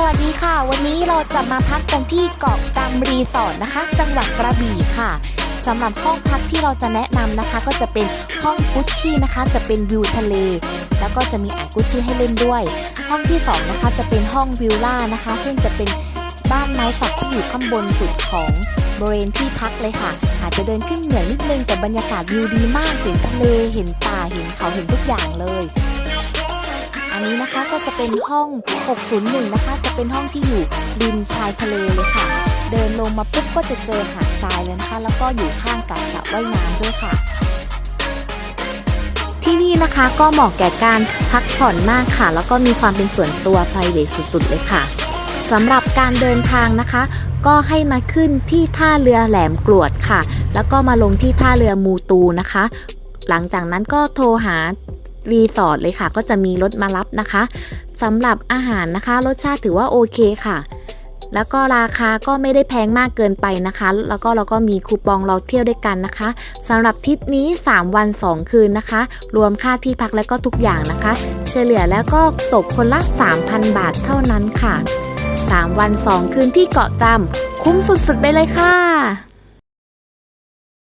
สวัสดีค่ะ วันนี้เราจะมาพักกันที่เกาะจำรีสอร์ทนะคะ จังหวัดกระบี่ค่ะสำหรับห้องพักที่เราจะแนะนำนะคะ ก็จะเป็นห้องกุชชี่นะคะ จะเป็นวิวทะเล แล้วก็จะมีอ่างกุชชี่ให้เล่นด้วย ห้องที่สองนะคะจะเป็นห้องวิลล่านะคะ ซึ่งจะเป็นบ้านไม้สักที่อยู่ข้างบนสุดของบริเวณที่พักเลยค่ะ อาจจะเดินขึ้นเหนือนิดนึงแต่บรรยากาศวิวดีมากเห็นทะเลเห็นป่าเห็นเขาเห็นทุกอย่างเลย อันนี้นะคะก็จะเป็นห้อง 601 นะคะ จะเป็นห้องที่อยู่ริมชายทะเลเลยค่ะ เดินลงมาปุ๊บก็จะเจอหาดทรายเลยนะคะ แล้วก็อยู่ข้างกับสระว่ายน้ำด้วยค่ะ ที่นี่นะคะก็เหมาะแก่การพักผ่อนมากค่ะ แล้วก็มีความเป็นส่วนตัว p r i v a t สุดๆ เลยค่ะสำหรับการเดินทางนะคะ ก็ให้มาขึ้นที่ท่าเรือแหลมกรวดค่ะ แล้วก็มาลงที่ท่าเรือมูตูนะคะ หลังจากนั้นก็โทรหา รีสอร์ทเลยค่ะ ก็จะมีรถมารับนะคะสำหรับอาหารนะคะ รสชาติถือว่าโอเคค่ะ แล้วก็ราคาก็ไม่ได้แพงมากเกินไปนะคะ แล้วก็เราก็มีคูปองเราเที่ยวด้วยกันนะคะสำหรับทริปนี้ 3 วัน 2 คืนนะคะ รวมค่าที่พักและก็ทุกอย่างนะคะ เฉลี่ยแล้วก็ตกคนละ 3,000 บาทเท่านั้นค่ะ 3 วัน 2 คืนที่เกาะจำคุ้มสุดๆไปเลยค่ะ